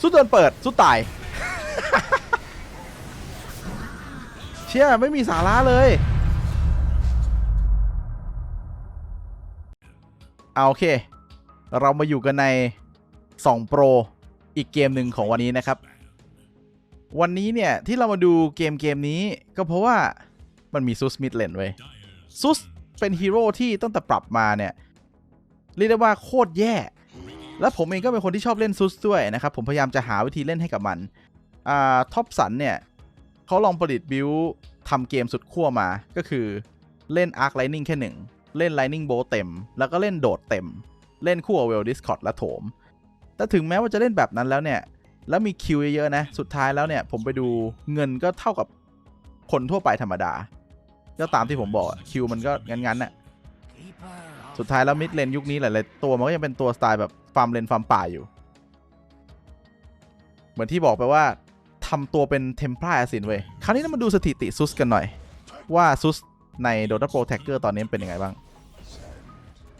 สุดโดนเปิดสุดตาย เชี่ยไม่มีสาระเลย เอาโอเค เรามาอยู่กันใน 2 Pro อีกเกมหนึ่งของวันนี้นะครับ วันนี้เนี่ย ที่เรามาดูเกมเกมนี้ก็เพราะว่ามันมีซุสมิดเลนเว้ซุสเป็นฮีโร่ที่ตั้งแต่ปรับมาเนี่ย เรียกได้ว่าโคตรแย่ และผมเองก็เป็นคนที่ชอบเล่นซุสด้วยนะครับ ผมพยายามจะหาวิธีเล่นให้กับมันอ่าท็อปสันเนี่ยเขาลองผลิตบิวทำเกมสุดขั้วมา ก็คือเล่น Arc Lightning แค่หนึ่งเล่น Lightning Bolt เต็ม แล้วก็เล่นโดดเต็ม เล่นคู่กับเวลดิสคอ d และโถม แต่ถึงแม้ว่าจะเล่นแบบนั้นแล้วเนี่ย แล้วมีคิวเยอะๆนะ สุดท้ายแล้วเนี่ย ผมไปดูเงินก็เท่ากับคนทั่วไปธรรมดา ก็ตามที่ผมบอกคิวมันก็งั้นๆน่ะ สุดท้ายแล้วมิดเลนยุคนี้หลายๆตัวมันก็ยังเป็นตัวสไตล์แบบาร์มเลนฟาร์มป่าอยู่ เหมือนที่บอกไปว่าทำตัวเป็นเทมเพล a สินเว้ยคราวนี้เรามาดูสถิติซุสกันหน่อย ว่าซุสใน Dota Pro Tracker ตอนนี้เป็นยังไงบ้าง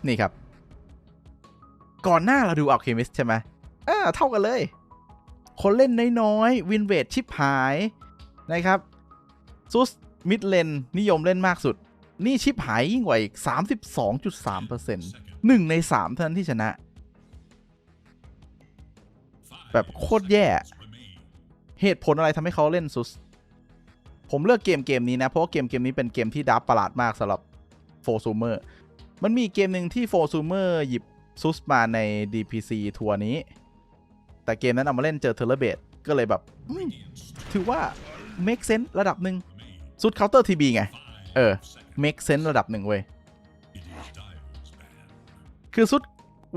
นี่ครับ ก่อนหน้าเราดู Alchemist ใช่ไหมอ่าเท่ากันเลย คนเล่นน้อยๆ วินเวทชิปหายนะครับซุสมิดเลนนิยมเล่นมากสุด นี่ชิปหายยิ่งกว่าอีก 32.3%หนึ่งใน 3 เท่านั้นที่ชนะ แบบโคตรแย่ เหตุผลอะไรทำให้เขาเล่นซุส ผมเลือกเกมเกมนี้นะ เพราะว่าเกมเกมนี้เป็นเกมที่ดับประหลาดมากสำหรับโฟซูเมอร์มันมีเกมหนึ่งที่โฟซูเมอร์หยิบซุสมาใน DPC ทัวร์นี้ แต่เกมนั้นเอามาเล่นเจอเทเลเบตก็เลยแบบถือว่า make sense ระดับหนึ่งซุดเคาน์เตอร์ทีบีไง เออ make sense ระดับหนึ่งเว้ย คือซุด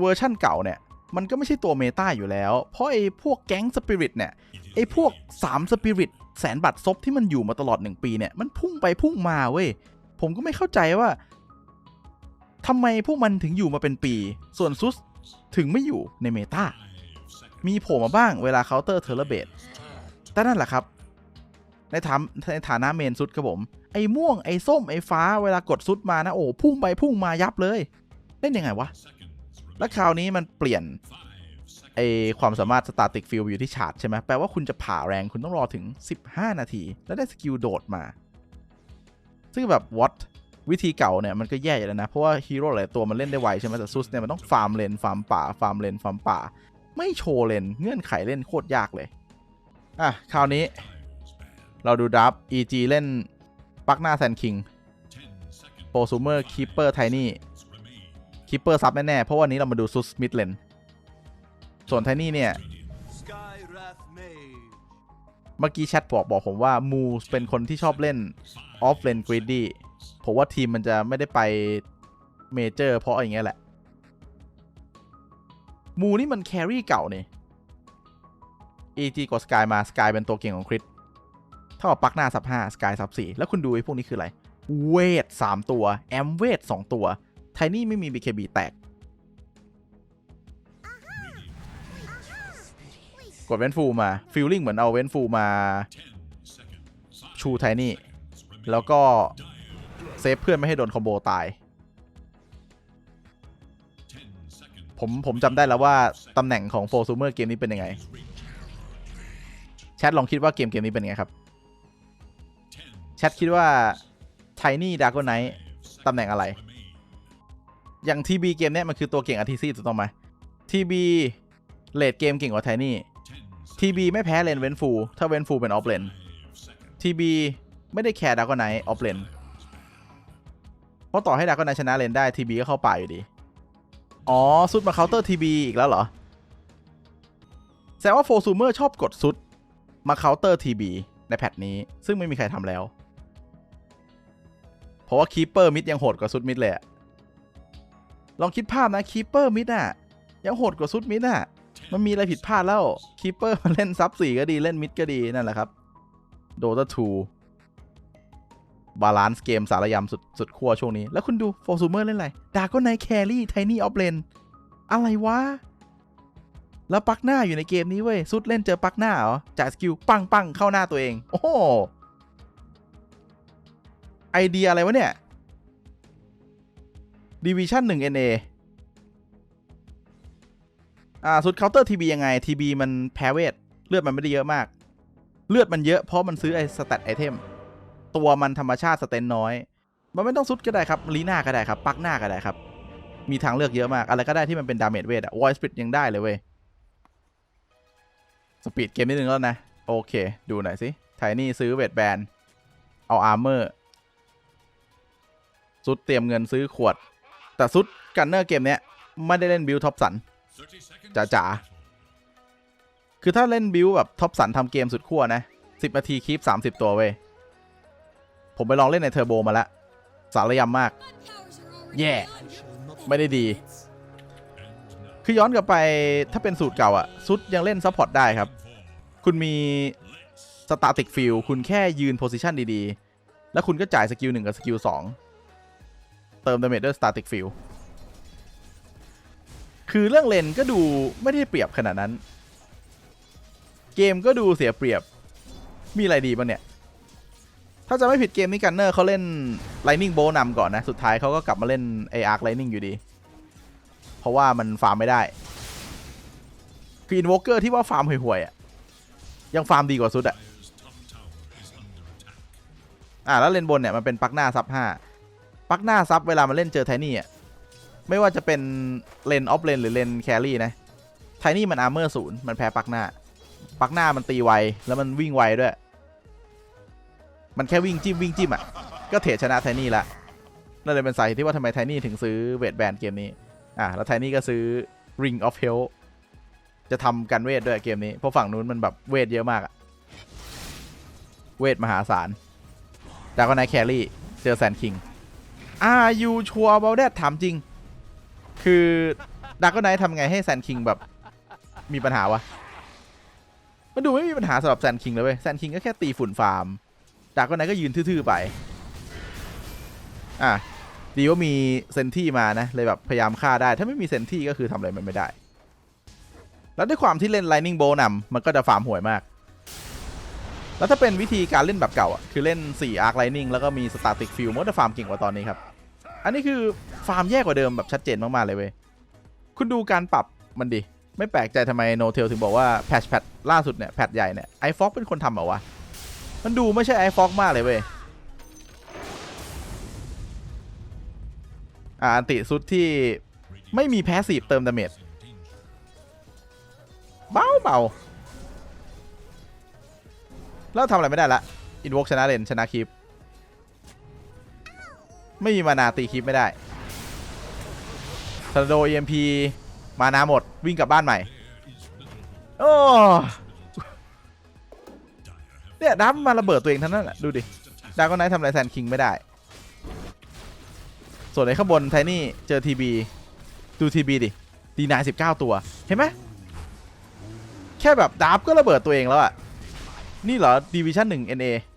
เวอร์ชั่นเก่าเนี่ย มันก็ไม่ใช่ตัวเมตาอยู่แล้ว เพราะไอ้พวกแก๊งสปิริตเนี่ยไอ้พวก3สปิริตแสนบัตรซบที่มันอยู่มาตลอด 1 ปีเนี่ยมันพุ่งไปพุ่งมาเว้ย ผมก็ไม่เข้าใจว่าทำไมพวกมันถึงอยู่มาเป็นปี ส่วนซุสถึงไม่อยู่ในเมตามีโผล่มาบ้างเวลาเคาน์เตอร์เทเลเบตแต่นั่นแหละครับในฐานในฐานะเมนซุดครับผม ไอ้ม่วงไอ้ส้มไอ้ฟ้าเวลากดซุดมานะโอ้พุ่งไปพุ่งมายับเลย เล่นยังไงวะ แล้วคราวนี้มันเปลี่ยนไอความสามารถสตาติกฟิลอยู่ที่ชาร์จใช่ไหมแปลว่าคุณจะผ่าแรงคุณต้องรอถึง 15 นาที แล้วได้สกิลโดดมา ซึ่งแบบว a ตวิธีเก่าเนี่ยมันก็แย่อยู่แล้วนะ เพราะว่าฮีโร่หลายตัวมันเล่นได้ไวใช่ไหมแต่ซุสเนี่ยมันต้องฟาร์มเลนฟาร์มป่าฟาร์มเลนฟาร์มป่า ไม่โชว์เลนเงื่อนไขเล่นโคตรยากเลย อะคราวนี้ เราดูดับ EG เล่นปักหน้าแซนคิงโปรซูเมอร์คีเปอร์ไทนี่ คีเปอร์ซับแน่ๆเพราะวันนี้เรามาดูซุสมิดเลนส่วนไทนี่เนี่ย เมื่อกี้แชทบอกบอกผมว่ามูเป็นคนที่ชอบเล่นออฟเลนกริดดี้ผมว่าทีมมันจะไม่ได้ไปเมเจอร์เพราะอย่างเงี้ยแหละ มูนี่มันแครี่เก่านี่ EG กดสกายมาสกายเป็นตัวเก่งของคริสเท่ากับปักหน้าซับ5สกายซับ4แล้วคุณดูไอ้พวกนี้คืออะไร เวท3ตัว แอมเวท2ตัว ไทนี่ไม่มี BKB แตก กดเวนฟูมาฟีลลิ่งเหมือนเอาเวนฟูมา ชูไทนี่ แล้วก็ เซฟเพื่อนไม่ให้โดนคอมโบตาย ผมผมจำได้แล้วว่า ตำแหน่งของโฟซูเมอร์เกมนี้เป็นยังไง แชทลองคิดว่าเกมเกมนี้เป็นยังไงครับ แชทคิดว่าไทนี่ดาร์กไนท์ตำแหน่งอะไร อย่างทีบีเกมเนี้ยมันคือตัวเก่งอาร์ทีซีถูกต้องไหมทีบีเลดเกมเก่งกว่าไทนี่ทีบีไม่แพ้เลนเวนฟูถ้าเวนฟูเป็นออฟเลนทีบีไม่ได้แคร์ดากอนไนออฟเลนเพราะต่อให้ดากอนไนชนะเลนได้ทีบีก็เข้าป่าอยู่ดี อ๋อซุดมาเคาน์เตอร์ทีบีอีกแล้วเหรอแสดงว่าโฟซูเมอร์ชอบกดซุดมาเคาน์เตอร์ทีบีในแพทนี้ ซึ่งไม่มีใครทำแล้ว เพราะว่าคีเปอร์มิดยังโหดกว่าซุดมิดเลยอะ ลองคิดภาพนะคีเปอร์มิดอะยังโหดกว่าซุดมิดอะมันมีอะไรผิดพลาดแล้วคีเปอร์มันเล่นซับสี่ก็ดีเล่นมิดก็ดีนั่นแหละครับโดตาทูบาลานซ์เกมสารยำสุดสุดขั้วช่วงนี้ แล้วคุณดูโฟซูเมอร์เล่นอะไรดาก็ไนแครี่ไทนี่ออฟเลนอะไรวะ แล้วปักหน้าอยู่ในเกมนี้เว้ยสุดเล่นเจอปักหน้าเหรอจากสกิลปังปังเข้าหน้าตัวเอง โอ้โหไอเดียอะไรวะเนี่ย ดิวิชั่น1 NA อ่าสุดเคาน์เตอร์ทีบียังไงทีบีมันแพ้เวท เลือดมันไม่ได้เยอะมาก เลือดมันเยอะเพราะมันซื้อไอ้สแตทไอเทม ตัวมันธรรมชาติสเตนน้อย มันไม่ต้องซุดก็ได้ครับลีหน้าก็ได้ครับ ปักหน้าก็ได้ครับ มีทางเลือกเยอะมาก อะไรก็ได้ที่มันเป็นดาเมจเวทอะวอยสปิดยังได้เลยเว้ย สปีดเกมนิดนึงแล้วนะ โอเค ดูหน่อยสิไทนี่ซื้อเวทแบน เอาอาร์เมอร์ซุดเตรียมเงินซื้อขวด แต่ซุดกันเนอร์เกมเนี้ยไม่ได้เล่นบิลท็อปสันจ๋าคือถ้าเล่นบิวแบบท็อปสันทำเกมสุดขั้วนะ10นาทีคีป30ตัวเว้ยผมไปลองเล่นในเทอร์โบมาแล้ว สารยำมาก แย่ไม่ได้ดี คือย้อนกลับไปถ้าเป็นสูตรเก่าอะซุดยังเล่นซัพพอร์ตได้ครับ คุณมีสตาติกฟิลคุณแค่ยืนโพซิชันดี ๆ แล้วคุณก็จ่ายสกิล1กับสกิล2 เติมดาเมจด้วยสตาติกฟิลคือเรื่องเลนก็ดูไม่ได้เปรียบขนาดนั้น เกมก็ดูเสียเปรียบมีอะไรดีบ้างเนี่ย ถ้าจะไม่ผิดเกมนี้กันเนอร์เขาเล่น Lightning Bolt นำก่อนนะ สุดท้ายเขาก็กลับมาเล่น AR Lightning อยู่ดี เพราะว่ามันฟาร์มไม่ได้คือ Invoker ที่ว่าฟาร์มห่วยๆอะยังฟาร์มดีกว่าสุดอะอ่าแล้วเลนบนเนี่ยมันเป็นปักหน้าซับห้า ปักหน้าซับเวลามันเล่นเจอไทนี่อะไม่ว่าจะเป็นเลนออฟเลนหรือเลนแครี่นะไทนี่มันอาร์เมอร์ศูนย์มันแพ้ปักหน้า ปักหน้ามันตีไวแล้วมันวิ่งไวด้วย มันแค่วิ่งจิ้มวิ่งจิ้มอะก็เทรดชนะไทนี่ละนั่นเลยเป็นสาเหตุที่ว่าทำไมไทนี่ถึงซื้อเวทแบนเกมนี้อะแล้วไทนี่ก็ซื้อ Ring of Hell จะทำกันเวทด้วยเกมนี้เพราะฝั่งนู้นมันแบบเวทเยอะมากอะเวทมหาศาลดากอนไนแครี่เจอแซนคิง อายูชัวร์บอลเดถามจริง คือดากอนไนท์ทำไงให้แซนคิงแบบมีปัญหาวะ มันดูไม่มีปัญหาสำหรับแซนคิงเลยเว้ยแซนคิงก็แค่ตีฝุ่นฟาร์มดากอนไนก็ยืนทื่อๆไป อะดีว่ามีเซนที่มานะ เลยแบบพยายามฆ่าได้ ถ้าไม่มีเซนที่ก็คือทำอะไรมันไม่ได้ แล้วด้วยความที่เล่น Lightning Bolt นำมันก็จะฟาร์มห่วยมาก แล้วถ้าเป็นวิธีการเล่นแบบเก่าอะคือเล่น4 Arc Lightning แล้วก็มี Static Field มันจะฟาร์มเก่งกว่าตอนนี้ครับ อันนี้คือฟาร์มแย่กว่าเดิมแบบชัดเจนมากๆเลยเว้ย คุณดูการปรับมันดิ ไม่แปลกใจทำไมโนเทลถึงบอกว่าแพทชแพทล่าสุดเนี่ย แพทใหญ่เนี่ยไอฟ็อกเป็นคนทำเหรอวะ มันดูไม่ใช่ไอฟ็อกมากเลยเว้ย อ่าอันติสุดที่ไม่มีแพสซีฟเติมดาเมจเบาเบาแล้วทำอะไรไม่ได้ละอินวอกชนะเลนชนะคลิป ไม่มีมานาตีคลิปไม่ได้ทอร์นาโดเอ็มพมานาหมดวิ่งกลับบ้านใหม่ โอ้เนี่ยดับมาระเบิดตัวเองทั้งนั้นแหละดูดิดาก็ไนท์ทำอะไรแซนคิงไม่ได้ ส่วนในข้างบนไทนี่เจอทีบีดูทีบีดิดีนายสิบเก้าตัว เห็นไหมแค่แบบดาบก็ระเบิดตัวเองแล้วอะนี่เหรอดีวิชั่นหนึ่ง NA เ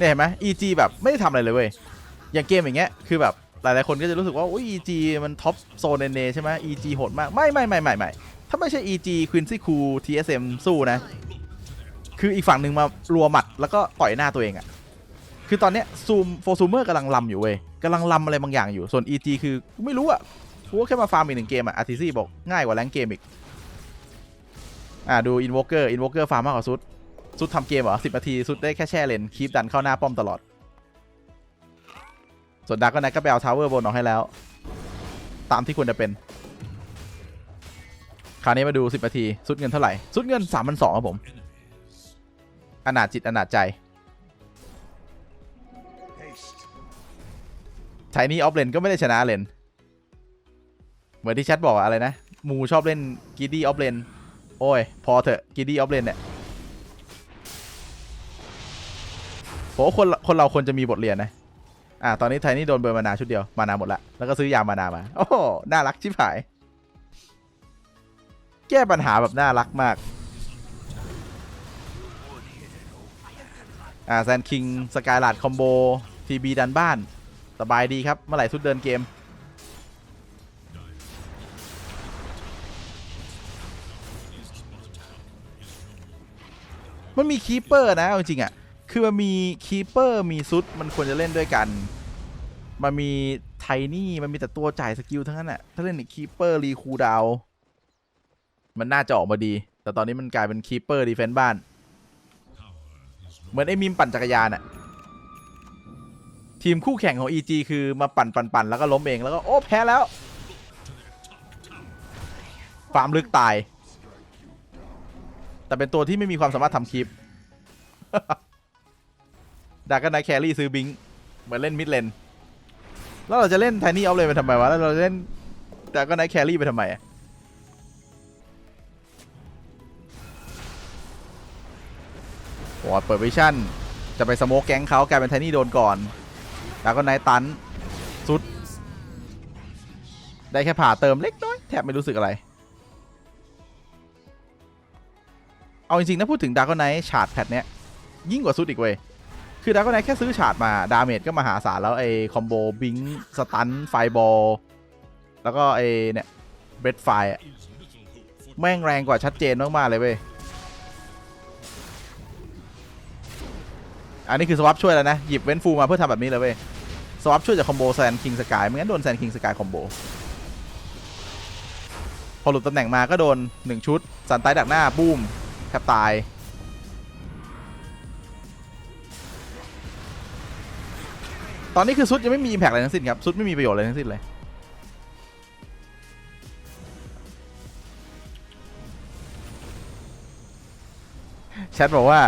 นี่ยเห็นไหม EG แบบไม่ได้ทำอะไรเลยเว้ย อย่างเกมอย่างเงี้ย คือแบบหลายๆคนก็จะรู้สึกว่าอุ้ย EG มันท็อปโซน NA ใช่ไหม EG โหดมาก ไม่ไม่ไม่ไม่ไม่ถ้าไม่ใช่ EG Quincy Cool TSM สู้นะ คืออีกฝั่งหนึ่งมารัวหมัดแล้วก็ต่อยหน้าตัวเองอะคือตอนเนี้ยซูมโฟซูเมอร์กำลังลำอยู่เว้ยกำลังลำอะไรบางอย่างอยู่ ส่วน EG คือไม่รู้อะกูแค่มาฟาร์มอีกหนึ่งเกมอะอาร์ทีซีบอกง่ายกว่าแรงเกมอีก อ่าดูอินวอ k เกอร์อินวอ k เกอร์ฟาร์มมากกว่าซุด ซุดทำเกมเหรอสิบนาทีซุดได้แค่แช่เลนคีปดันเข้าหน้าป้อมตลอด ส่วนดักก็นัก็ไปเอาทาวเวอร์บนออกให้แล้ว ตามที่ควรจะเป็น คราวนี้มาดู 10นาทีซุดเงินเท่าไหร่ซุดเงิน3 2 0 0ครับผม อนาจจิตอนาจใจ Haste. ไทนี่ออฟเลนก็ไม่ได้ชนะเลนเหมือนที่แชทบอกอะอะไรนะ มูชอบเล่นกิดดี้ออฟเลนโอ้ย พอเถอะกิดดี้ออฟเลนเนี่ย ผมว่าคนคนเราควรจะมีบทเรียนนะ อ่า ตอนนี้ไทนี่โดนเบอร์มานาชุดเดียว มานาหมดละ แล้วก็ซื้อยามานามา โอ้โห น่ารักชิบหาย แก้ปัญหาแบบน่ารักมาก อ่าแซนคิง สกายลาดคอมโบ ทีบีดันบ้าน สบายดีครับ เมื่อไหร่สุดเดินเกม มันมีคีเปอร์นะจริงๆอะ คือมันมีคีเปอร์มีซุดมันควรจะเล่นด้วยกัน มันมีไทนี่มันมีแต่ตัวจ่ายสกิลทั้งนั้นอะถ้าเล่นคีเปอร์รีคูดาวมันน่าจะออกมาดี แต่ตอนนี้มันกลายเป็นคีเปอร์ดีเฟน s ์บ้าน เหมือนไอ้มิมปั่นจักรยานอะทีมคู่แข่งของ EG คือมาปั่นปั่นปั่นแล้วก็ล้มเองแล้วก็โอ้แพ้แล้วฟาร์มลึกตาย แต่เป็นตัวที่ไม่มีความสามารถทำคลิป ดาร์กไนแครี่ซื้อบิงเหมือนเล่นมิดเลนแล้วเราจะเล่นไทนี่ออฟเลนไปทำไมวะ แล้วเราจะเล่นดาร์กไนแครี่ไปทำไมอะโอ้เปิดวิชั่น จะไปสโมกแก๊งเขากลายเป็นไทนี่โดนก่อนดาร์กไนตันสุด ได้แค่ผ่าเติมเล็กน้อย แทบไม่รู้สึกอะไรเอาจริงๆนะพูดถึงดาร์กไนท์ฉาดแพทเนี้ยยิ่งกว่าสุดอีกเว้ย คือดาร์กไนท์แค่ซื้อฉาดมา ดาเมจก็มหาศาลแล้วไอ้คอมโบบิงสตันไฟบอล แล้วก็ไอ้เนี่ยเบดไฟแม่งแรงกว่าชัดเจนมาก ๆ เลยเว้ย อันนี้คือสวับช่วยแล้วนะ หยิบเว้นฟูมาเพื่อทำแบบนี้เลยเว้ย สวับช่วยจากคอมโบแซนคิงสกายไม่งั้นโดนแซนคิงสกายคอมโบ พอหลุดตำแหน่งมาก็โดน 1 ชุด สันไตดักหน้าบูมแทบตาย ตอนนี้คือซุดยังไม่มี impact อะไรทั้งสิ้นครับซุดไม่มีประโยชน์อะไรทั้งสิ้นเลยแชทบอกว่า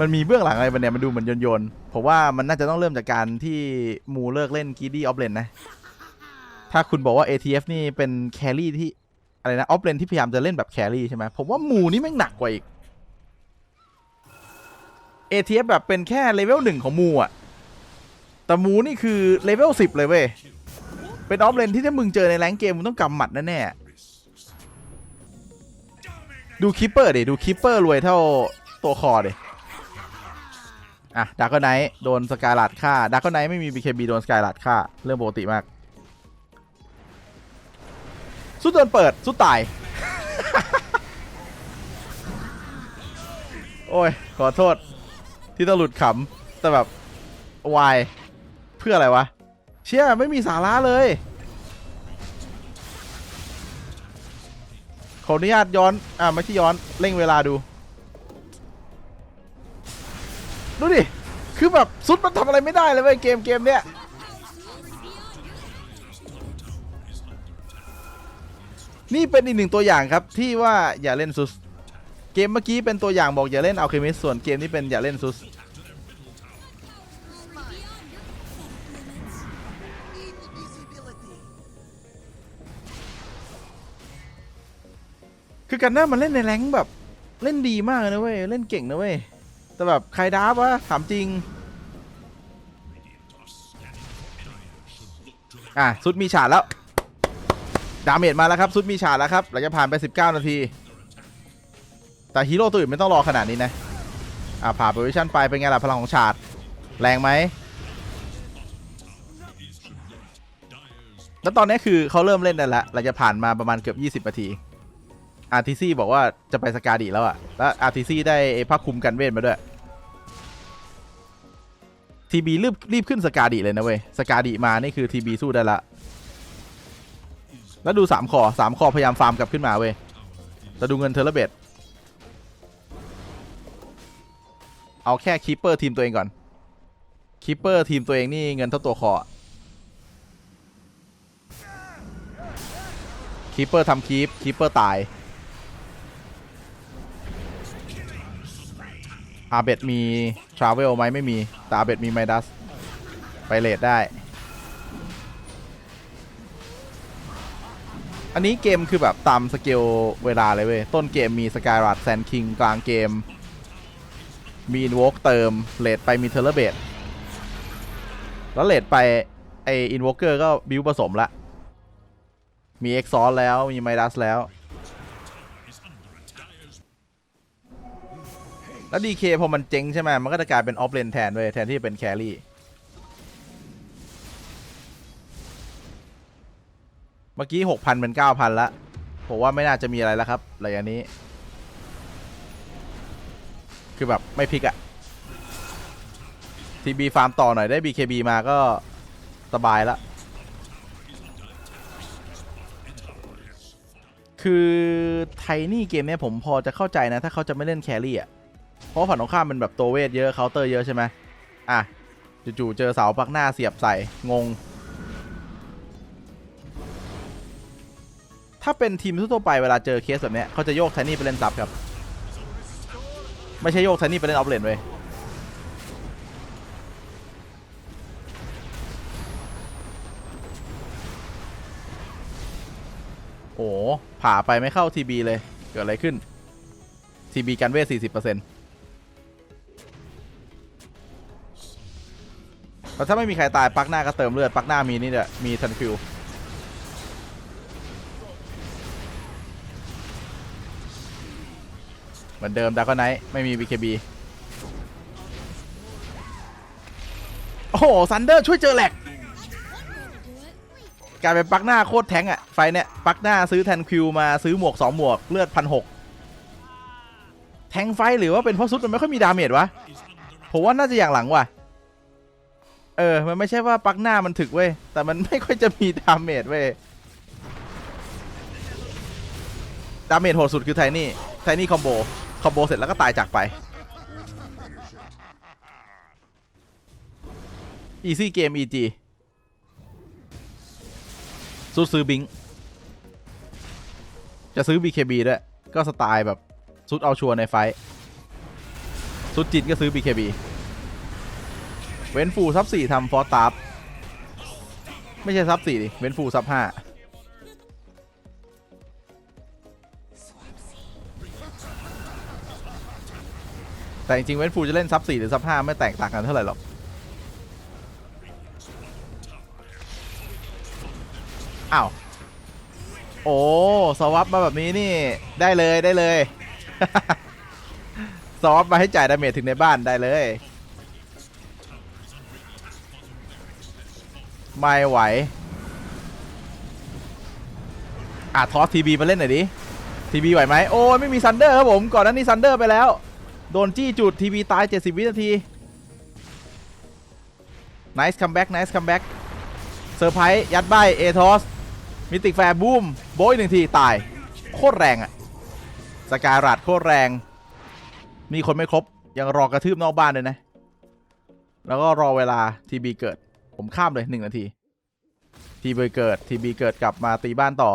มันมีเบื้องหลังอะไรบันเนี่ยมันดูเหมือนโยนๆผมว่ามันน่าจะต้องเริ่มจากการที่มูเลิกเล่นกีดี้ออฟเลนนะ ถ้าคุณบอกว่า ATF นี่เป็นแครี่ที่อะไรนะออฟเลนที่พยายามจะเล่นแบบแครี่ใช่ไหมผมว่ามูนี่แม่งหนักกว่าอีก ATF แบบเป็นแค่เลเวลหนึ่งของมูอะ แต่มูนี่คือเลเวลสิบเลยเว้ย เป็นออฟเลนที่ถ้ามึงเจอในแรงเกม มึงต้องกำหมัดแน่ๆดูคิปเปอร์ดิ ดูคิปเปอร์รวยเท่าตัวคอดิ อะดาร์กไนท์โดนสกายลัดฆ่าดาร์กไนท์ไม่มี BKB โดนสกายลัดฆ่า เรื่องปกติมาก สุดโดนเปิด สุดตาย โอ้ย ขอโทษ ที่ต้องหลุดขำแต่แบบวาย เพื่ออะไรวะ เชี่ยไม่มีสาระเลย ขออนุญาตย้อน อ่าไม่ใช่ย้อนเร่งเวลาดู ดูดิ คือแบบสุดมันทำอะไรไม่ได้เลยเว้ยเกมเกมเนี้ยนี่เป็นอีกหนึ่งตัวอย่างครับที่ว่าอย่าเล่นซุส เกมเมื่อกี้เป็นตัวอย่างบอกอย่าเล่นอัลเคมิสส่วนเกมนี้เป็นอย่าเล่นซุส คือกันหน้ามันเล่นในแรงแบบเล่นดีมากนะเว้ย เล่นเก่งนะเว้ย แต่แบบใครดับวะถามจริง อะซุดมีฉาดแล้ว ดาเมจมาแล้วครับซุดมีฉาดแล้วครับหลังจากผ่านไป 19 นาที แต่ฮีโร่ตัวอื่นไม่ต้องรอขนาดนี้นะ อะผ่านโพซิชั่นไปเป็นไงล่ะพลังของฉาดแรงไหมแล้วตอนนี้คือเขาเริ่มเล่นได้แล้วหลังจากผ่านมาประมาณเกือบ 20นาที RTC บอกว่าจะไปสกาดิแล้วอะแล้ว RTC ได้ไอ้ผ้าคลุมกันเวทมาด้วย TB รีบรีบขึ้นสกาดิเลยนะเว้ยสกาดิมานี่คือ TB สู้ได้ละ แล้วดู3คอ3คอพยายามฟาร์มกลับขึ้นมาเว้ยแต่ดูเงินเทเลเบตเอาแค่คีปเปอร์ทีมตัวเองก่อนคีปเปอร์ทีมตัวเองนี่เงินเท่าตัวคอคีปเปอร์ทำคีปคีปเปอร์ตาย อาเบดมีทราเวลไหมไม่มี แต่อาเบดมีไมดัส ไปเลดได้ อันนี้เกมคือแบบตามสเกลเวลาเลยเว้ย ต้นเกมมีสกายรัดแซนคิงกลางเกม มีอินวอกเติมเลดไปมีเทเลเบตแล้วเลดไป ไออินวอกเกอร์ก็บิวผสมละ มีเอ็กซอสแล้วมีไมดัสแล้ว แล้วดีเคพอมันเจ๊งใช่ไหมมันก็จะกลายเป็นออฟเลนแทนเลยแทนที่จะเป็นแครี่เมื่อกี้หกพันเป็นเก้าพันละผมว่าไม่น่าจะมีอะไรแล้วครับระยะนี้ คือแบบไม่พลิกอะทีบีฟาร์มต่อหน่อยได้ BKB มาก็สบายละคือไทนี่เกมเนี้ยผมพอจะเข้าใจนะ ถ้าเขาจะไม่เล่นแครี่อะ เพราะฝั่งตรงข้ามเป็นแบบตัวเวทเยอะเคาน์เตอร์เยอะใช่ไหมอะจู่ๆเจอเสาปักหน้าเสียบใส่งง ถ้าเป็นทีมทั่วไปเวลาเจอเคสแบบนี้เขาจะโยกไทนี่ไปเล่นซับครับ ไม่ใช่โยกไทนี่ไปเล่นออฟเลนเว้ยโอ้โหผ่าไปไม่เข้าทีบีเลย เกิดอะไรขึ้นทีบีกันเวท40% แล้วถ้าไม่มีใครตายปักหน้าก็เติมเลือดปักหน้ามีนี่เนี่ยมีทันฟิวเหมือนเดิมดาร์กไนท์ไม่มี BKB โอ้โหซันเดอร์ช่วยเจอแหลกกลายเป็นปักหน้าโคตรแทงอะไฟเนี่ยปักหน้าซื้อแทนคิวมาซื้อหมวกสองหมวกเลือดพันหกแทงไฟหรือว่าเป็นเพราะซุดมันไม่ค่อยมีดาเมจวะ ผมว่าน่าจะอย่างหลังว่ะ เออ มันไม่ใช่ว่าปักหน้ามันถึกเว้ย แต่มันไม่ค่อยจะมีดาเมจเว้ย ดาเมจโหดสุดคือไทนี่ ไทนี่คอมโบ คอมโบเสร็จแล้วก็ตายจากไป Easy Game EG ซุดซื้อบิง จะซื้อ BKB ด้วย ก็สไตล์แบบ ซุดเอาชัวร์ในไฟท์ซุดจินก็ซื้อ BKB เว้นฟูซับสี่ทำฟอร์ตับไม่ใช่ซับสี่ดิ เว้นฟูซับห้าแต่จริงๆเว้นฟูจะเล่นซับสี่หรือซับห้าไม่แตกต่างกันเท่าไหร่หรอกอ้าวโอ้สวับมาแบบนี้นี่ได้เลยได้เลย สวับมาให้จ่ายดาเมจถึงในบ้านได้เลย ไม่ไหว อะทอสทีบีมาเล่นหน่อยดิทีบีไหวไหมโอ้ยไม่มีซันเดอร์ครับผม ก่อนนั้นนี่ซันเดอร์ไปแล้ว โดนจี้จุดทีบีตาย 70 วินาที nice comeback nice comeback เซอร์ไพรส์ยัดใบเอทอสมิติกแฟร์บูมโบยหนึ่งที ตาย โคตรแรงอะสกายรัดโคตรแรง มีคนไม่ครบ ยังรอกระทืบนอกบ้านเลยนะ แล้วก็รอเวลาทีบีเกิด ผมข้ามเลยหนึ่งนาที ทีบีเกิด ทีบีเกิดกลับมาตีบ้านต่อ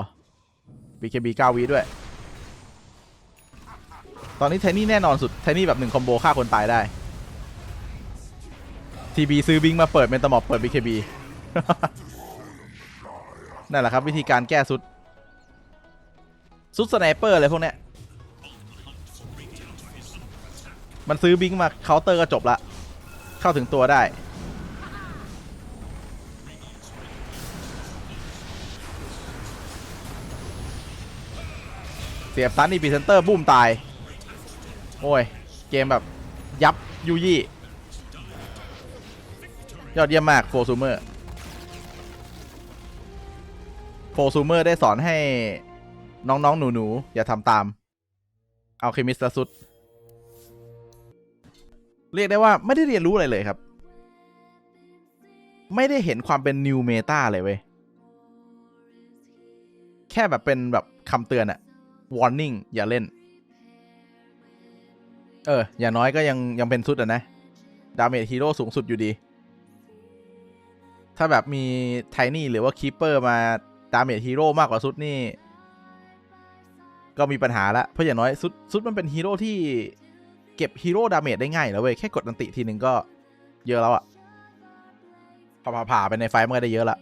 BKB 9วิด้วย ตอนนี้ไทนี่แน่นอนสุด ไทนี่แบบหนึ่งคอมโบฆ่าคนตายได้ ทีบีซื้อบิงมาเปิดเมนตามอบเปิด BKB นั่นแหละครับวิธีการแก้สุด สุดสไนเปอร์อะไรพวกเนี้ย มันซื้อบิงมาเคาน์เตอร์ก็จบละ เข้าถึงตัวได้ เสียบซันนี่ปีเซนเตอร์บุ้มตาย โอ้ย เกมแบบยับยูยี่ ยอดเยี่ยมมากโฟซูเมอร์โฟซูเมอร์ได้สอนให้น้องๆ หนู ๆ อย่าทำตาม เอาเคมิสต์สุด เรียกได้ว่าไม่ได้เรียนรู้อะไรเลยครับ ไม่ได้เห็นความเป็นนิวเมตาเลยเว้ย แค่แบบเป็นแบบคำเตือนอะ warning อย่าเล่น เออ อย่างน้อยก็ยังยังเป็นสุดอะนะ ดาเมจฮีโร่สูงสุดอยู่ดี ถ้าแบบมีไทนี่หรือว่าคีเปอร์มาดาเมจฮีโร่มากกว่าซุดนี่ ก็มีปัญหาละเพราะอย่างน้อยซุดซุดมันเป็นฮีโร่ที่เก็บฮีโร่ดาเมจได้ง่ายแล้วเว้ย แค่กดอันติทีนึงก็เยอะแล้วอะผ่าๆๆไปในไฟมันก็ได้เยอะละ